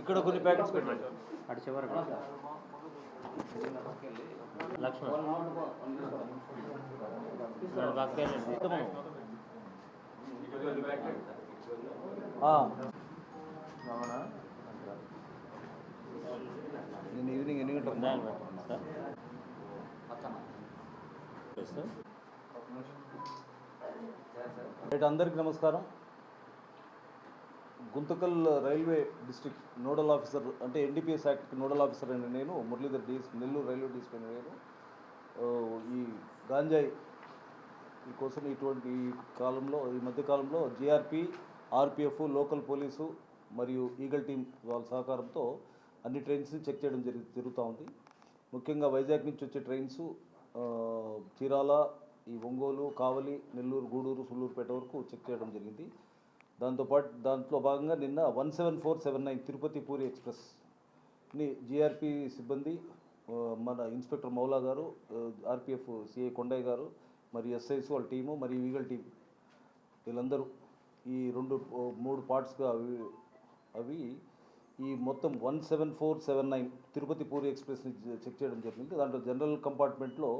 ఇక్కడ కొన్ని ప్యాకెట్స్ పెట్టండి. అటు చివరికి. లక్ష్మణ్. నేను ఈవినింగ్ ఎన్ని గంటలకు సార్. Yes sir. రైట్ అందరికీ నమస్కారం. Guntakal railway district nodal officer అంటే ఎన్డీపీఎస్ యాక్ట్ నోడల్ ఆఫీసర్ అయిన నేను మురళీధర్ డీస్ నెల్లూరు రైల్వే డిస్ట్రిక్ట్ అయిన నేను. ఈ గాంజాయి ఈ కోసం ఇటువంటి ఈ కాలంలో ఈ మధ్యకాలంలో జిఆర్పి ఆర్పిఎఫ్ లోకల్ పోలీసు మరియు ఈగల్ టీం వాళ్ళ సహకారంతో అన్ని ట్రైన్స్ని చెక్ చేయడం జరి జరుగుతూ ఉంది. ముఖ్యంగా వైజాగ్ నుంచి వచ్చే ట్రైన్స్ చీరాల ఈ ఒంగోలు కావలి నెల్లూరు గూడూరు సుళ్ళూరుపేట వరకు చెక్ చేయడం జరిగింది. దాంతోపాటు దాంట్లో భాగంగా నిన్న one seven four seven nine Tirupati Puri ఎక్స్ప్రెస్ని GRP సిబ్బంది మన ఇన్స్పెక్టర్ మౌలా గారు ఆర్పిఎఫ్ సిఐ కొండయ్య గారు మరి ఎస్ఐస్ వాళ్ళ టీము మరి ఈగల్ టీం వీళ్ళందరూ ఈ రెండు మూడు పార్ట్స్గా అవి అవి ఈ మొత్తం one seven four seven nine Tirupati Puri ఎక్స్ప్రెస్ని check చేయడం జరిగింది. దాంట్లో జనరల్ కంపార్ట్మెంట్లో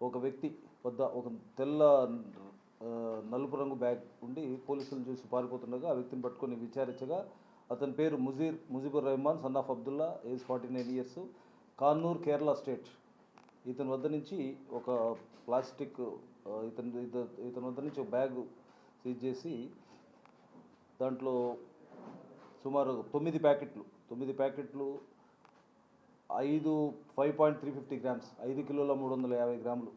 ఒక వ్యక్తి వద్ద ఒక తెల్ల నలుపు రంగు బ్యాగ్ ఉండి పోలీసులను చూసి పారిపోతుండగా ఆ వ్యక్తిని పట్టుకొని విచారించగా అతని పేరు Mujeer Mujibur Rahman son of Abdullah age forty nine years Kannur Kerala state. ఇతని వద్ద నుంచి ఒక ప్లాస్టిక్ ఇతని ఇతని వద్ద నుంచి ఒక బ్యాగ్ సీజ్ చేసి దాంట్లో సుమారు తొమ్మిది ప్యాకెట్లు తొమ్మిది ప్యాకెట్లు ఐదు five point three fifty grams ఐదు కిలోల మూడు వందల యాభై గ్రాములు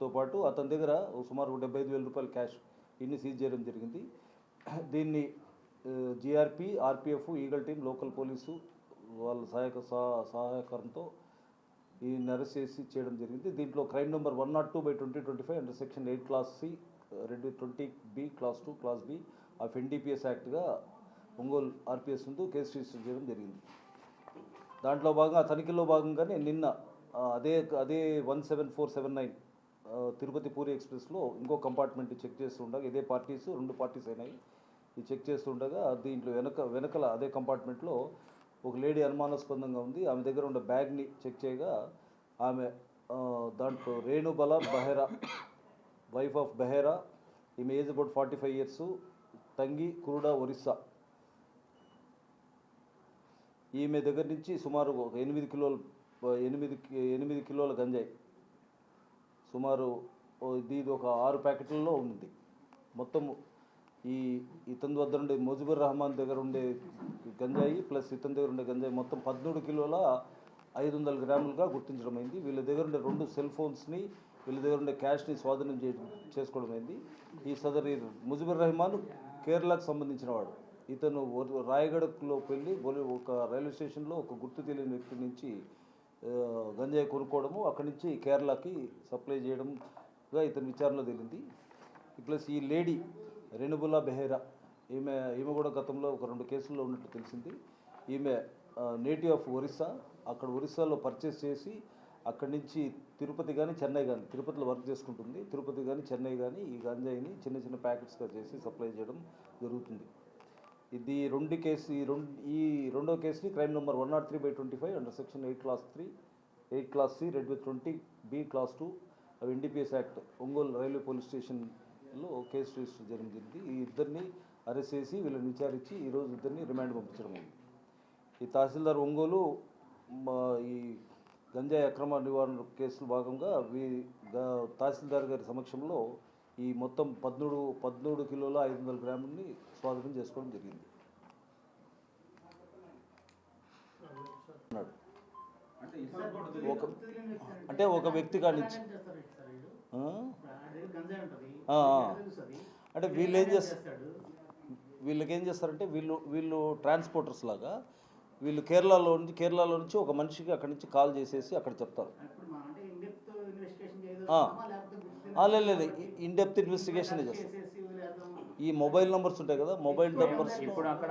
తో పాటు అతని దగ్గర సుమారు ఒక డెబ్బై ఐదు వేల రూపాయలు క్యాష్ ఇన్ని సీజ్ చేయడం జరిగింది. దీన్ని GRP RPF eagle team local police వాళ్ళ సహాయక సహా సహకారంతో ఈయన్ని అరెస్ట్ చేసి చేయడం జరిగింది. దీంట్లో crime number one not two by twenty twenty five under section eight class C రెండు twenty B class two class B of NDPS యాక్ట్గా Ongole RPS ముందు కేసు రిజిస్టర్ చేయడం జరిగింది. దాంట్లో భాగంగా తనిఖీలో భాగంగానే నిన్న అదే అదే one seven four seven nine Tirupati Puri ఎక్స్ప్రెస్లో ఇంకో కంపార్ట్మెంట్ చెక్ చేస్తుండగా ఇదే పార్టీస్ రెండు పార్టీస్ అయినాయి. ఈ చెక్ చేస్తుండగా దీంట్లో వెనక వెనకల అదే కంపార్ట్మెంట్లో ఒక లేడీ అనుమానాస్పదంగా ఉంది. ఆమె దగ్గర ఉన్న బ్యాగ్ని చెక్ చేయగా ఆమె దాంట్లో రేణుబల బహెరా వైఫ్ ఆఫ్ బెహెరా ఈమె age about forty five years Tangi Khurda Orissa. ఈమె దగ్గర నుంచి సుమారు ఒక ఎనిమిది కిలోలు ఎనిమిది కి- ఎనిమిది కిలోల గంజాయి. సుమారు ఇది ఒక ఆరు ప్యాకెట్లలో ఉంది. మొత్తం ఈ ఇతని వద్ద ఉండే ముజిబుర్ రహమాన్ దగ్గర ఉండే గంజాయి ప్లస్ ఇతని దగ్గర ఉండే గంజాయి మొత్తం పద్మూడు కిలోల ఐదు వందల గ్రాములుగా గుర్తించడం అయింది వీళ్ళ దగ్గర ఉండే రెండు సెల్ ఫోన్స్ని వీళ్ళ దగ్గర ఉండే క్యాష్ని స్వాధీనం చే చేసుకోవడం అయింది ఈ సదరి ముజిబుర్ రహమాన్ కేరళకు సంబంధించిన వాడు. ఇతను రాయగడలో రాయగఢలోకి వెళ్ళి ఒక రైల్వే స్టేషన్లో ఒక గుర్తు తెలియని వ్యక్తి నుంచి గంజాయి కొనుక్కోవడము. అక్కడి నుంచి కేరళకి సప్లై చేయడంగా ఇతని విచారణలో తేలింది. ప్లస్ ఈ లేడీ రెనుబుల్లా బెహేరా ఈమె ఈమె కూడా గతంలో ఒక రెండు కేసుల్లో ఉన్నట్టు తెలిసింది. ఈమె నేటివ్ ఆఫ్ ఒరిస్సా. అక్కడ ఒరిస్సాలో పర్చేస్ చేసి అక్కడి నుంచి తిరుపతి కానీ చెన్నై కానీ తిరుపతిలో వర్క్ చేసుకుంటుంది. తిరుపతి కానీ చెన్నై కానీ ఈ గంజాయిని చిన్న చిన్న ప్యాకెట్స్గా చేసి సప్లై చేయడం జరుగుతుంది. ఇది రెండు కేసు ఈ రెండు ఈ రెండో కేసుని crime number one nought three by twenty five under section eight class three eight class C read with twenty B class two అవి NDPS act Ongole railway police స్టేషన్లో కేసు రిజిస్టర్ జరిగింది. ఈ ఇద్దరిని అరెస్ట్ చేసి వీళ్ళని విచారించి ఈరోజు ఇద్దరిని రిమాండ్ పంపించడం ఉంది ఈ తహసీల్దార్ ఒంగోలు మా ఈ గంజాయి అక్రమ నివారణ కేసులో భాగంగా వీ తహసీల్దార్ గారి సమక్షంలో ఈ మొత్తం పద్మూడు పద్మూడు కిలోల ఐదు వందల గ్రాములని స్వాధీనం చేసుకోవడం జరిగింది. అన్నాడు. ఒక అంటే ఒక వ్యక్తి కాడి నుంచి. ఆ? ఆ, ఆ. అంటే వీళ్ళు ఏం చేస్తారు వీళ్ళకి ఏం చేస్తారంటే వీళ్ళు వీళ్ళు ట్రాన్స్పోర్టర్స్ లాగా వీళ్ళు కేరళలో నుంచి కేరళలో నుంచి ఒక మనిషికి అక్కడి నుంచి కాల్ చేసేసి అక్కడ చెప్తారు. లేదు లేదు. ఇన్ డెప్త్ ఇన్వెస్టిగేషన్ చేస్తారు ఈ మొబైల్ నెంబర్స్ ఉంటాయి కదా మొబైల్ నెంబర్స్ ఇప్పుడు అక్కడ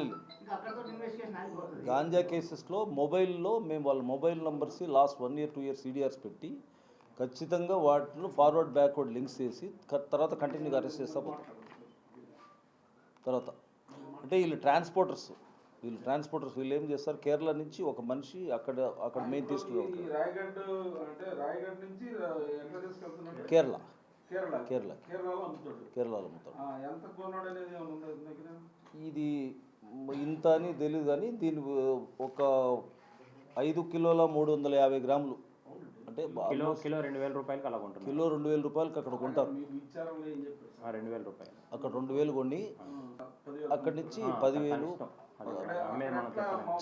లేదు గాంజా కేసెస్లో మొబైల్లో మేము వాళ్ళ mobile numbers last one year two years EDRs పెట్టి ఖచ్చితంగా వాటిలో ఫార్వర్డ్ బ్యాక్వర్డ్ లింక్స్ చేసి తర్వాత కంటిన్యూగా అరెస్ట్ చేస్తాము తర్వాత. అంటే వీళ్ళు ట్రాన్స్పోర్టర్స్ వీళ్ళు ట్రాన్స్పోర్టర్స్ వీళ్ళు ఏం చేస్తారు? కేరళ నుంచి ఒక మనిషి అక్కడ అక్కడ మెయిన్ తీసుకుని కేరళ. కేరళ. కేరళ. కేరళలో అమ్ముతాడు. ఇది ఇంత అని తెలియదు కానీ దీని ఒక ఐదు కిలోల మూడు వందల యాభై గ్రాములు. అంటే కిలో కిలో రెండు వేల రూపాయలకి అలా కొంటున్నాం కిలో రెండు వేల రూపాయలకి అక్కడ కొంటారు. రెండు వేల రూపాయలు. అక్కడ రెండు వేలు కొని ఆ, పదివేలు. అక్కడి నుంచి పదివేలు.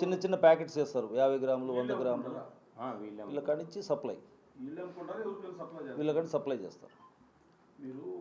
చిన్న చిన్న ప్యాకెట్స్ చేస్తారు. యాభై గ్రాములు వంద గ్రాములు. ఆ, వీళ్ళే వీళ్ళ కాడి నుంచి సప్లై. వీళ్ళు కాడి సప్లై చేస్తారు. మీరు